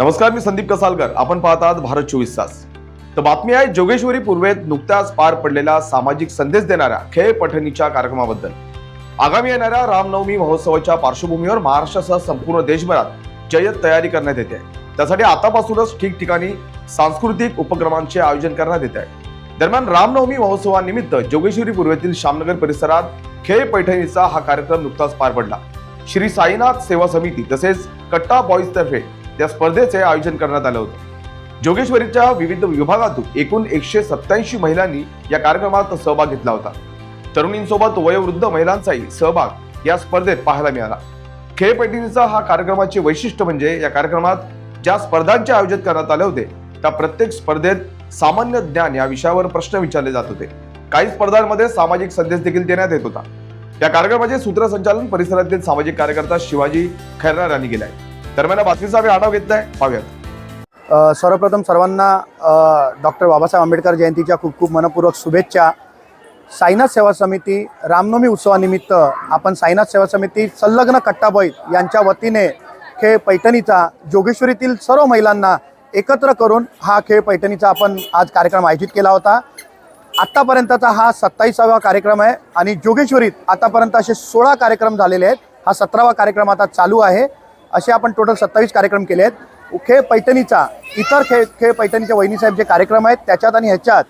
नमस्कार मी संदीप कसालकर. आपण पाहत आहात भारत चोवीस तास. तर बातमी आहे जोगेश्वरी पूर्वेत नुकत्याच पार पडलेल्या सामाजिक संदेश देणाऱ्या खेळ पठणीच्या कार्यक्रमाबद्दल. आगामी येणाऱ्या रामनवमी महोत्सवाच्या पार्श्वभूमीवर महाराष्ट्रासह संपूर्ण देशभरात जय्यत तयारी करण्यात येते. त्यासाठी आतापासूनच ठिकठिकाणी सांस्कृतिक उपक्रमांचे आयोजन करण्यात येत. आहे दरम्यान रामनवमी महोत्सवानिमित्त जोगेश्वरी पूर्वेतील श्यामनगर परिसरात खेळ पैठणीचा हा कार्यक्रम नुकताच पार पडला. श्री साईनाथ सेवा समिती तसेच कट्टा बॉईज तर्फे त्या स्पर्धेचे आयोजन करण्यात आलं होतं. जोगेश्वरीच्या विविध विभागातून एकूण एकशे सत्याऐंशी महिलांनी या कार्यक्रमात सहभाग घेतला होता. तरुणींसोबत वयोवृद्ध महिलांचाही सहभाग या स्पर्धेत पाहायला मिळाला. खेळपैठणीचा हा कार्यक्रमाचे वैशिष्ट्य म्हणजे या कार्यक्रमात ज्या स्पर्धांचे आयोजन करण्यात आले होते त्या प्रत्येक स्पर्धेत सामान्य ज्ञान या विषयावर प्रश्न विचारले जात होते. काही स्पर्धांमध्ये सामाजिक संदेश देखील देण्यात येत होता. या कार्यक्रमाचे सूत्रसंचालन परिसरातील सामाजिक कार्यकर्ता शिवाजी खैरनार यांनी केलाय दरम्यान या बातमीचा आम्ही आढावा घेतलाय. पाहूयात. सर्वप्रथम सर्वांना डॉक्टर बाबासाहेब आंबेडकर जयंतीच्या खूप खूप मनपूर्वक शुभेच्छा. साईनाथ सेवा समिती रामनवमी उत्सवानिमित्त आपण साईनाथ सेवा समिती संलग्न कट्टाबाई यांच्या वतीने खेळ पैठणीचा जोगेश्वरीतील सर्व महिलांना एकत्र करून हा खेळ पैठणीचा आपण आज कार्यक्रम आयोजित केला होता. आत्तापर्यंतचा हा सत्तावीसावा कार्यक्रम आहे आणि जोगेश्वरीत आतापर्यंत असे सोळा कार्यक्रम झालेले आहेत. हा सतरावा कार्यक्रम आता चालू आहे. असे आपण टोटल सत्तावीस कार्यक्रम केले आहेत. खेळ पैठणीचा इतर खेळ खेळ पैठणीच्या वहिनीसाहेब जे कार्यक्रम आहेत त्याच्यात आणि ह्याच्यात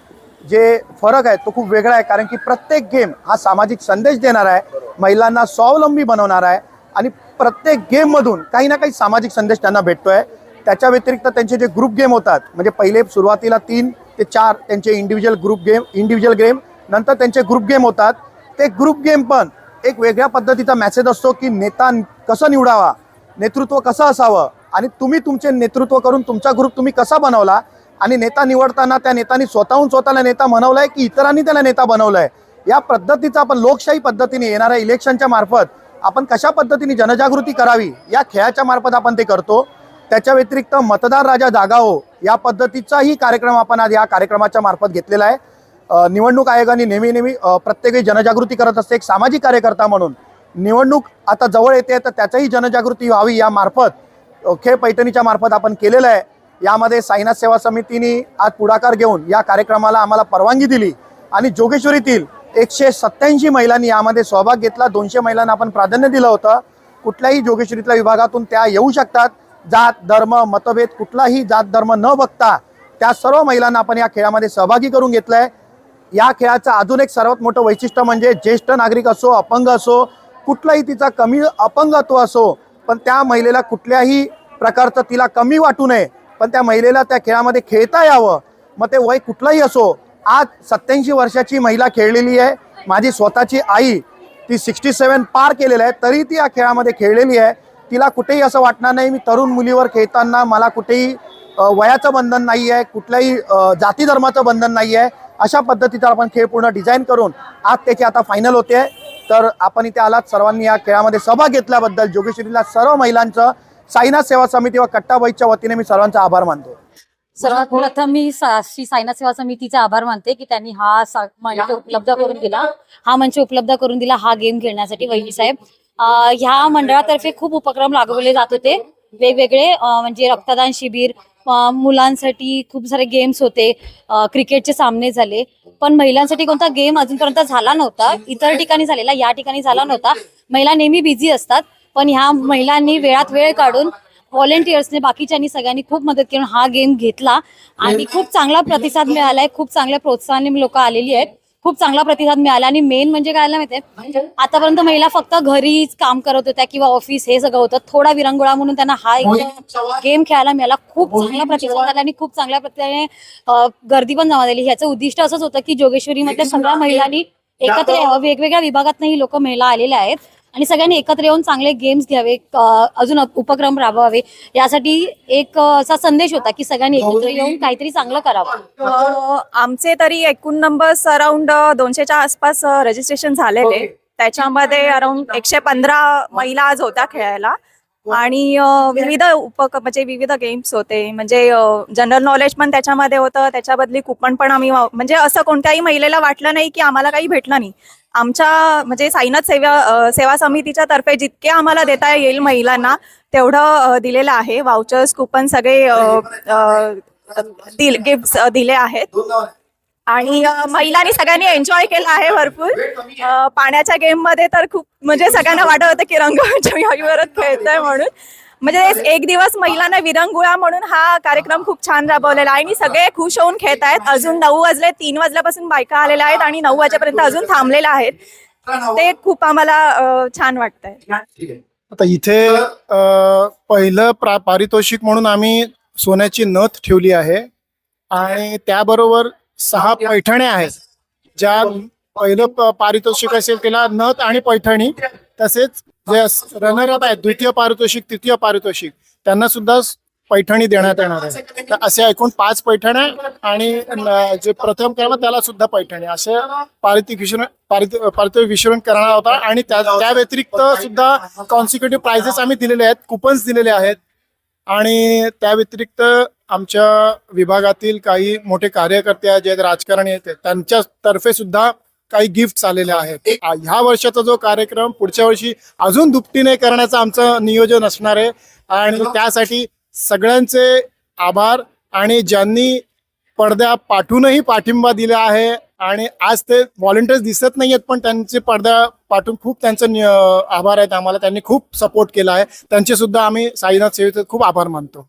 जे फरक आहे तो खूप वेगळा आहे. कारण की प्रत्येक गेम हा सामाजिक संदेश देणार आहे महिलांना स्वावलंबी बनवणार आहे आणि प्रत्येक गेममधून काही ना काही सामाजिक संदेश त्यांना भेटतो आहे त्याच्या व्यतिरिक्त त्यांचे जे ग्रुप गेम होतात म्हणजे पहिले सुरुवातीला तीन ते चार त्यांचे individual group game individual game नंतर त्यांचे ग्रुप गेम होतात. ते ग्रुप गेम पण एक वेगळ्या पद्धतीचा मॅसेज असतो की नेता कसं निवडावा? नेतृत्व कसं असावं? आणि तुम्ही तुमचे नेतृत्व करून तुमचा ग्रुप तुम्ही कसा बनवला? आणि नेता निवडताना त्या नेत्यांनी स्वतःहून स्वतःला नेता बनवलाय की इतरांनी त्याला नेता बनवलाय? या पद्धतीचा आपण लोकशाही पद्धतीने येणाऱ्या इलेक्शनच्या मार्फत आपण कशा पद्धतीने जनजागृती करावी? या खेळाच्या मार्फत आपण ते करतो. त्याच्या व्यतिरिक्त मतदार राजा जागा हो या पद्धतीचाही कार्यक्रम आपण आज या कार्यक्रमाच्या मार्फत घेतलेला आहे. निवडणूक आयोगाने नेहमी नेहमी प्रत्येकही जनजागृती करत असते एक सामाजिक कार्यकर्ता म्हणून. निवडणूक आता जवळ येते तर त्याचाही जनजागृती व्हावी यामार्फत खेळ पैठणीच्या मार्फत आपण केलेलं आहे. यामध्ये साईनाथ सेवा समितीने आज पुढाकार घेऊन या कार्यक्रमाला आम्हाला परवानगी दिली. आणि जोगेश्वरीतील एकशे सत्त्याऐंशी महिलांनी यामध्ये सहभाग घेतला. दोनशे महिलांना आपण प्राधान्य दिलं होतं. कुठल्याही जोगेश्वरीतल्या विभागातून त्या येऊ शकतात. जात धर्म मतभेद कुठलाही जात धर्म न बघता त्या सर्व महिलांना आपण या खेळामध्ये सहभागी करून घेतलं आहे या खेळाचं अजून एक सर्वात मोठं वैशिष्ट्य म्हणजे ज्येष्ठ नागरिक असो अपंग असो कुठलाही तिचा कमी अपंगत्व असो पण त्या महिलेला कुठल्याही प्रकारचं तिला कमी वाटू नये. पण त्या महिलेला त्या खेळामध्ये खेळता यावं. मग ते वय कुठलंही असो आज सत्याऐंशी वर्षाची महिला खेळलेली आहे. माझी स्वतःची आई ती सिक्स्टी सेवन पार केलेलं आहे तरी ती या खेळामध्ये खेळलेली आहे. तिला कुठेही असं वाटणार नाही मी तरुण मुलीवर खेळताना मला कुठेही वयाचं बंधन नाही आहे कुठल्याही जाती धर्माचं बंधन नाही आहे अशा पद्धतीचा आपण खेळ पूर्ण डिझाईन करून आज त्याची आता फायनल होते. आहे तर आपण इथे आलात सर्वांनी या खेळामध्ये सहभाग घेतल्याबद्दल जोगेश्वरीला सर्व महिलांचं साईनाथ सेवा समिती व कट्टाबाईच्या वतीने मी सर्वांचा आभार मानतो. सर्वात प्रथम मी श्री साईनाथ सेवा समितीचे आभार मानते की त्यांनी हा मंच म्हणजे उपलब्ध करून दिला. हा मंच उपलब्ध करून दिला हा गेम खेळण्यासाठी वहिनी साहेब. ह्या मंडळातर्फे खूप उपक्रम राबवले जात होते. वेगवेगळे म्हणजे रक्तदान शिबिर मुलांसाठी खूप सारे गेम्स होते. क्रिकेटचे सामने झाले. पण महिलांसाठी कोणता गेम अजूनपर्यंत झाला नव्हता. इतर ठिकाणी झालेला या ठिकाणी झाला नव्हता. महिला नेहमी बिझी असतात पण ह्या महिलांनी वेळात वेळ काढून व्हॉलेंटियर्सने बाकीच्यांनी सगळ्यांनी खूप मदत करून हा गेम घेतला. आणि खूप चांगला प्रतिसाद मिळालाय खूप चांगल्या प्रोत्साहाने लोक आलेली आहेत. खूप चांगला प्रतिसाद मिळाला. आणि मेन म्हणजे काय माहितीये? आतापर्यंत महिला फक्त घरीच काम करत होत्या किंवा ऑफिस हे सगळं होतं. थोडा विरंगुळा म्हणून त्यांना हा गेम खेळायला मिळाला. खूप चांगला प्रतिसाद आला आणि खूप चांगल्या प्रकारे गर्दी पण जमा झाली. ह्याचं उद्दिष्ट असंच होतं की जोगेश्वरीमध्ये सगळ्या महिलांनी एकत्र यावं. वेगवेगळ्या विभागातही लोक महिला आलेल्या आहेत. आणि सगळ्यांनी एकत्र येऊन चांगले गेम्स घ्यावे अजून उपक्रम राबवावे यासाठी एक असा संदेश होता की सगळ्यांनी एकत्र येऊन काहीतरी चांगलं करावं. अ, आमचे तरी एकूण नंबर्स अराउंड दोनशेच्या आसपास रजिस्ट्रेशन झालेले. त्याच्यामध्ये अराउंड एकशे पंधरा महिला आज होत्या खेळायला. आणि विविध उपक म्हणजे विविध गेम्स होते. म्हणजे जनरल नॉलेज पण त्याच्यामध्ये होतं. त्याच्या बदली कुपन पण आम्ही म्हणजे असं कोणत्याही महिलेला वाटलं नाही की आम्हाला काही भेटलं नाही. आमच्या म्हणजे साईनाथ सेवा सेवा समितीच्या तर्फे जितके आम्हाला देता येईल महिलांना तेवढं दिलेलं आहे. वाउचर्स कुपन सगळे गिफ्ट दिले आहेत. आणि महिलांनी सगळ्यांनी एन्जॉय केला आहे भरपूर. अ, पाण्याच्या गेममध्ये तर खूप म्हणजे सगळ्यांना वाटत होतं की रंगवरच खेळतोय म्हणून. म्हणजे एक दिवस महिलांना विरंगुळा म्हणून हा कार्यक्रम खूप छान राबवलेला आहे. आणि सगळे खुश होऊन खेळत आहेत. अजून नऊ वाजले तीन वाजल्यापासून बायका आलेल्या आहेत आणि नऊ वाजेपर्यंत अजून थांबलेल्या आहेत. ते खूप आम्हाला अ, छान वाटतंय. आता इथे अ, पहिलं प्रा पारितोषिक म्हणून आम्ही सोन्याची नथ ठेवली आहे. आणि त्याबरोबर सहा पैठण्या आहेत. ज्या पहिलं पारितोषिक असेल त्याला नथ आणि पैठणी तसेच जे रनरअप आहेत द्वितीय पारितोषिक तृतीय पारितोषिक त्यांना सुद्धा पैठणी देण्यात येणार आहे. तर असे एकूण पाच पैठण्या आणि जे प्रथम क्रमांक त्याला सुद्धा पैठणी. असे पारितोषिक पारित पारितोषिक वितरण करणार होता आणि त्या त्या व्यतिरिक्त सुद्धा कॉन्सिक्युटिव्ह प्राइजेस आम्ही दिलेले आहेत कुपन्स दिलेले आहेत. आणि त्या व्यतिरिक्त आमच्या विभागातील काही मोठे कार्यकर्ते आहेत जे राजकारणी आहेत त्यांच्या तर्फे सुद्धा काही गिफ्ट आलेले आहेत. ह्या वर्षाचा जो कार्यक्रम पुढच्या वर्षी अजून दुपटीने करण्याचं आमचं नियोजन असणार आहे. आणि त्यासाठी सगळ्यांचे आभार आणि ज्यांनी पडद्या पाठवूनही पाठिंबा दिला आहे आणि आज ते व्हॉलेंटियर्स दिसत नाही आहेत पण त्यांचे पडद्या पाठवून खूप त्यांचं आभार आहेत. आम्हाला त्यांनी खूप सपोर्ट केला आहे. त्यांचे सुद्धा आम्ही साईनाथ सेवेचे खूप आभार मानतो.